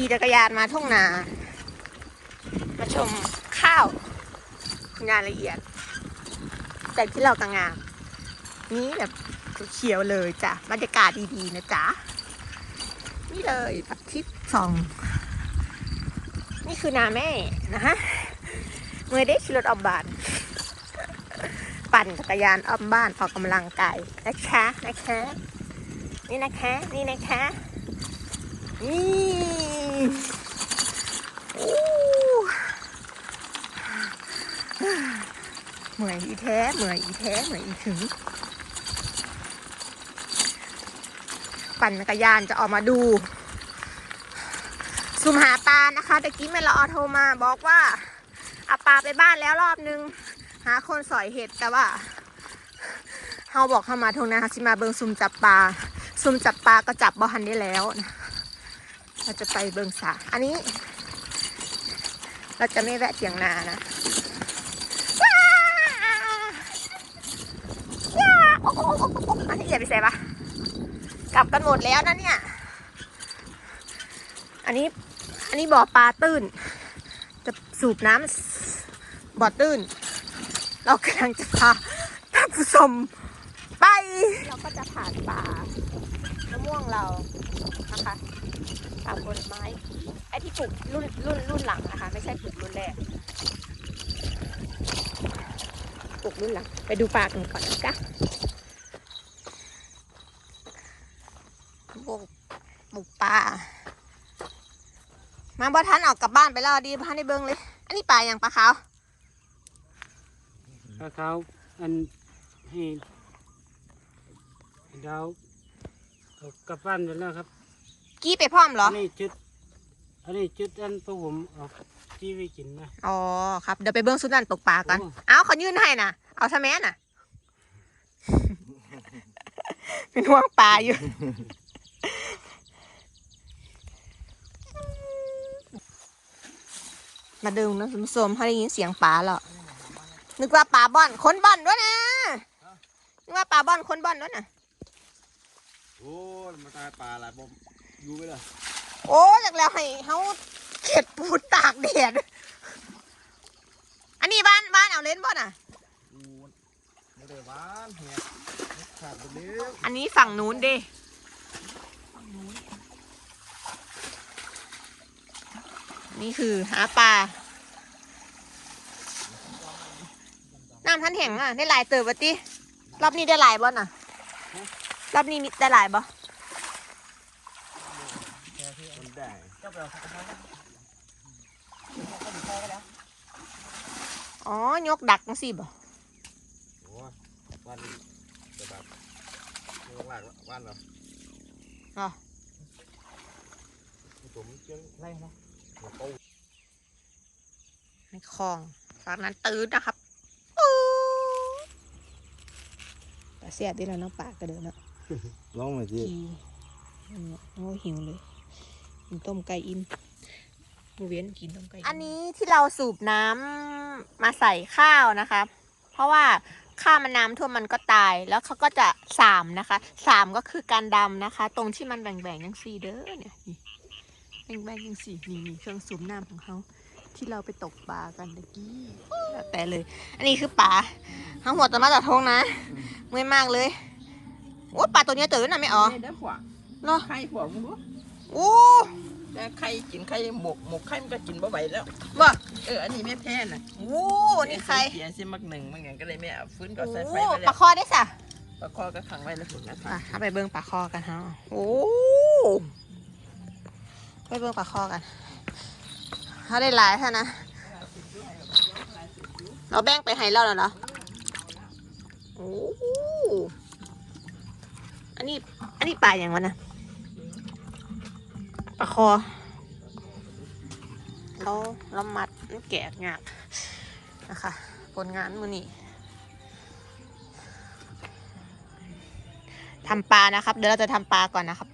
ขี่จักรยานมาทุ่งนา มาชมข้าวงานละเอียด แต่ที่เรากางงามนี่แบบเขียวเลยจ้ะบรรยากาศดีๆนะจ๊ะ นี่เลยพระอาทิตย์ส่อง นี่คือนาแม่นะฮะเมื่อได้ขี่รถออกบ้าน ปั่นจักรยานอ้อมบ้านออกกำลังกายนะคะนะคะ นี่นะคะ นี่นะคะ เหมือนอีแท้เหมือนอีแท้เหมือนอีถึง ปั่นจักรยานจะออกมาดูซุมหาปลานะคะตะกี้แม่ละออโทรมาบอกว่าเอาปลาไปบ้านแล้วรอบนึง หาคนสอยเห็ดแต่ว่าเฮาบอกเข้ามาทงนะคะสิมาเบิงซุมจับปลาซุมจับปลาก็จับบ่หันได้แล้วนะ เราจะไปเบิงสาอันนี้ เราจะไม่แวะเถียงนานะว้าว้าโอ้โหอ,อันนี้อย่าไปใส่ปะกลับกันหมดแล้วนะเนี่ย อันนี้ อันนี้บ่อปลาตื้น จะสูบน้ำบ่อตื้น เรากำลังจะพาท่านผู้ชมไป เราก็จะผ่านป่า มะม่วงเรานะคะ ป่าผลไม้ไอ้ที่ปลูกรุ่นรุ่นรุ่นหลังนะคะ ไม่ใช่ปลูกรุ่นแรกปลูกรุ่นหลัง ไปดูป่ากันก่อนนะจ๊ะปลูกปลูกป่ามาบ่ทันออกกลับบ้านไปแล้วดีพันในเบิงเลย อันนี้ป่าอย่างปลาขาวถ้าเขาอันให้ดาวเอากลับบ้านไปแล้วครับ กี้ไปพร้อมเหรอ อันนี้จุด อันนี้จุดอันพวกผมเอาที่ไปกินนะ อ๋อครับเดี๋ยวไปเบิ้งสุดนันตกปลากันโอ้ เอาเขายื่นให้นะเอาทำไมน่ะ เป็นห่วงปลาอยู่ มาดึงนะคุณผู้ชมถ้าได้ยินเสียงปลาแล้วนึกว่าปลาบ่อนคนบ่อนด้วยนะนึกว่าปลาบ่อนคนบ่อนด้วยนะโอ้มาตายปลาอะไรบ่ อยู่ไปเลยโอ้จากแล้วให้เขาเข็ดปูดตากแดดอันนี้บ้านบ้านเอาเล่นบ่น่ะโอ้ยไม่ได้หวานเหี้ยขาดไปเลี้ยวอันนี้ฝั่งนู้นดินี่คือหาปลา น้ำท่านแห่งอะ ได้หลายเติบวะติรอบนี้ได้หลายบ่น่ะ รอบนี้มีได้หลายบ่ มันได้อ๋อยกดักจังสิบ่โอ้ยวันจะแบบเรื่องหลักวันเหรออ๋อผมเชียงไรนะหัวโตในคลองฝั่งนั้นตื้นนะครับอู้ปลาเสียดได้แล้วเน้องปลากระเดินเนาะลองมาสิกินโอ้หิวเลย กินต้มไก่อินบเวียนกินต้มไก่อันนี้ที่เราสูบน้ำมาใส่ข้าวนะคะ เพราะว่าข้าวมันน้ำท่วมมันก็ตายแล้วเขาก็จะสามนะคะสามก็คือการดำนะคะ ตรงที่มันแบ่งๆยังสี่เด้อเนี่ยนี่แบ่งๆยังสี่นี่นี่เครื่องสูบน้ำของเขาที่เราไปตกปลากันตะกี้แล้วแต่เลย อันนี้คือปลาทั้งหมดจะมาจากทงนะเมื่อยมากเลยโอ้ยปลาตัวเนี้ยตื่นนะไม่อ๋อได้ขวางเหรอไข่ขวางมึงรู้ โอ้แต่ไข่กินไข่หมกหมกไข่มันก็กินบ่ไหวแล้วบ่เอออันนี้แม่แพ้น่ะโอ้นี่ใครเสียเสียมักหนึ่งมันอย่างก็เลยไม่เอาฟื้นก็โอ้ใส่ไฟไปปแล้ลาวคอได้สะปลาคอก็ขังไว้แล้วผมนะอะเอาไปเบิ้งปลาคอกันฮะโอ้ไปเบิ้งปลาคอกันเขาได้หลายเท่านะเราแบ่งไปให้เราแล้วเหรอโอ้อันนี้อันนี้ปลาอย่างวะนะ ปลาคอเราเรามัดแกะงานนะคะ ผลงานมือนี่ทำปลานะครับ เดี๋ยวเราจะทำปลาก่อนนะครับ